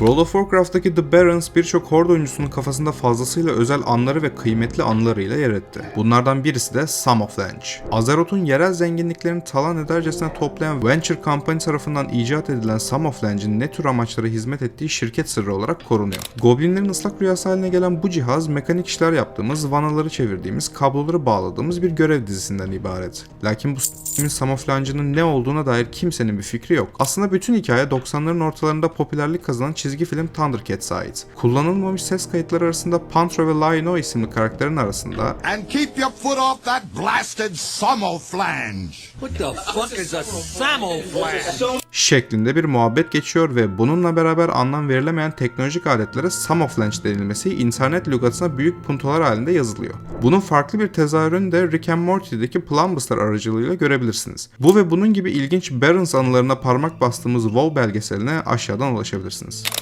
World of Warcraft'taki The Barons birçok horde oyuncusunun kafasında fazlasıyla özel anları ve kıymetli anılarıyla yer etti. Bunlardan birisi de Sum of Lange. Azeroth'un yerel zenginliklerini talan edercesine toplayan Venture Company tarafından icat edilen Sum of Lange'in ne tür amaçlara hizmet ettiği şirket sırrı olarak korunuyor. Goblinlerin ıslak rüyası haline gelen bu cihaz mekanik işler yaptığımız, vanaları çevirdiğimiz, kabloları bağladığımız bir görev dizisinden ibaret. Lakin bu s***nin Sum of Lange'ın ne olduğuna dair kimsenin bir fikri yok. Aslında bütün hikaye 90'ların ortalarında popülerlik kazanan çizgi film Thundercats'a ait. Kullanılmamış ses kayıtları arasında Pantro ve Lionel isimli karakterin arasında And keep your foot off that blasted flange. What the fuck is a samoflash? şeklinde bir muhabbet geçiyor ve bununla beraber anlam verilemeyen teknolojik aletlere Sum of Lange denilmesi internet lügatına büyük puntolar halinde yazılıyor. Bunun farklı bir tezahürünü de Rick and Morty'deki Plumbus'lar aracılığıyla görebilirsiniz. Bu ve bunun gibi ilginç Barons anılarına parmak bastığımız WoW belgeseline aşağıdan ulaşabilirsiniz.